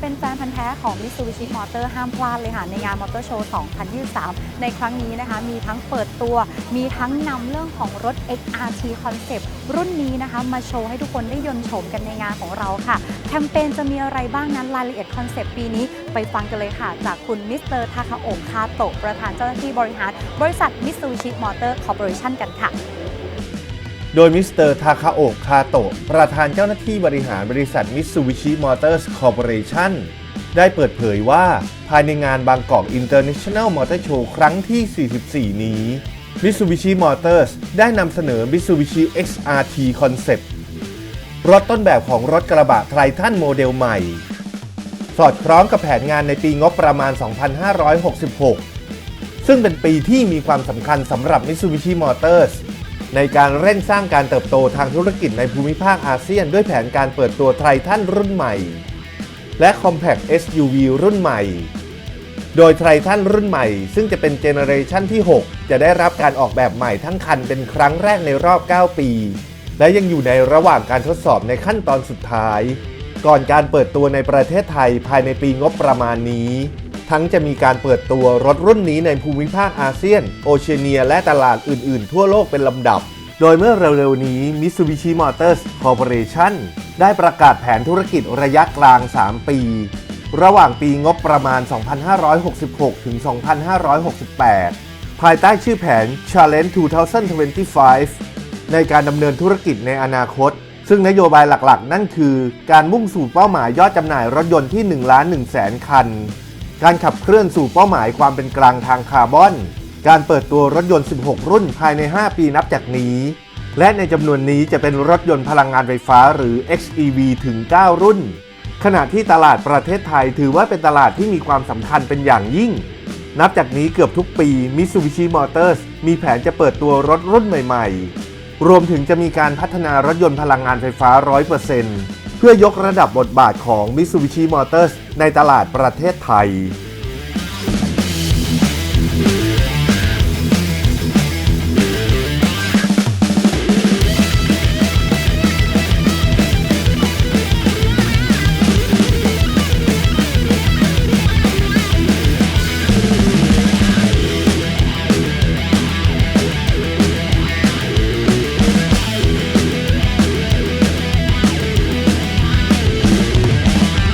เป็นแฟนพันธ์แท้ของ Mitsubishi Motor ห้ามพลาดเลยค่ะ ในงาน Motor Show 2023 ในครั้งนี้นะคะ มีทั้งเปิดตัว มีทั้งนำเรื่องของรถ XRT Concept รุ่นนี้นะคะ มาโชว์ให้ทุกคนได้ยนต์โฉมกันในงานของเราค่ะ แคมเปญจะมีอะไรบ้างนั้นรายละเอียดคอนเซปต์ปีนี้ ไปฟังกันเลยค่ะ จากคุณมิสเตอร์ทาคาโอะคาโตะประธานเจ้าหน้าที่บริหาร บริษัท Mitsubishi Motor Corporation กันค่ะ โดยมิสเตอร์ทาคาโอะคาโตะประธานเจ้าหน้าที่บริหารบริษัท Mitsubishi Motors Corporation ได้เปิดเผยว่าภายในงานบางกอก International Motor Show ครั้งที่ 44 นี้ Mitsubishi Motors ได้นำเสนอ Mitsubishi XRT Concept รถต้นแบบของรถกระบะไททันโมเดลใหม่ สอดคล้องกับแผนงานในปีงบประมาณ 2566 ซึ่งเป็นปีที่มีความสำคัญสำหรับ Mitsubishi Motors ในการเร่งสร้างการเติบโตทางธุรกิจในภูมิภาคอาเซียน ด้วยแผนการเปิดตัวไททันรุ่นใหม่ และ Compact SUV รุ่นใหม่ โดยไททันรุ่นใหม่ ซึ่งจะเป็นเจเนอเรชันที่ 6 จะได้รับการออกแบบใหม่ทั้งคันเป็นครั้งแรกในรอบ 9 ปี และยังอยู่ในระหว่างการทดสอบในขั้นตอนสุดท้าย ก่อนการเปิดตัวในประเทศไทยภายในปีงบประมาณนี้ ทั้งจะมีการเปิดตัวรถรุ่นนี้ในภูมิภาคอาเซียน โอเชียเนีย และตลาดอื่นๆ ทั่วโลกเป็นลำดับ โดยเมื่อเร็วๆ นี้ Mitsubishi Motors Corporation ได้ประกาศแผนธุรกิจระยะกลาง 3 ปี ระหว่างปีงบประมาณ 2566 ถึง 2568 ภายใต้ชื่อแผน Challenge 2025 ในการดำเนินธุรกิจในอนาคตซึ่งนโยบายหลักๆ นั่นคือ การมุ่งสู่เป้าหมายยอดจำหน่ายรถยนต์ที่ 1 ล้าน1แสนคัน การขับเคลื่อนสู่เป้าหมายความเป็นกลางทางคาร์บอน การเปิดตัวรถยนต์ 16 รุ่นภายใน 5 ปีนับจากนี้ และในจำนวนนี้จะเป็นรถยนต์พลังงานไฟฟ้าหรือ XEV ถึง 9 รุ่น ขณะที่ตลาดประเทศไทยถือว่าเป็นตลาดที่มีความสำคัญเป็นอย่างยิ่ง นับจากนี้เกือบทุกปี Mitsubishi Motors มีแผนจะเปิดตัวรถรุ่นใหม่ ๆ รวมถึงจะมีการพัฒนารถยนต์พลังงานไฟฟ้า 100% พื่อยกระดับบทบาทของ Mitsubishi Motors ในตลาดประเทศไทย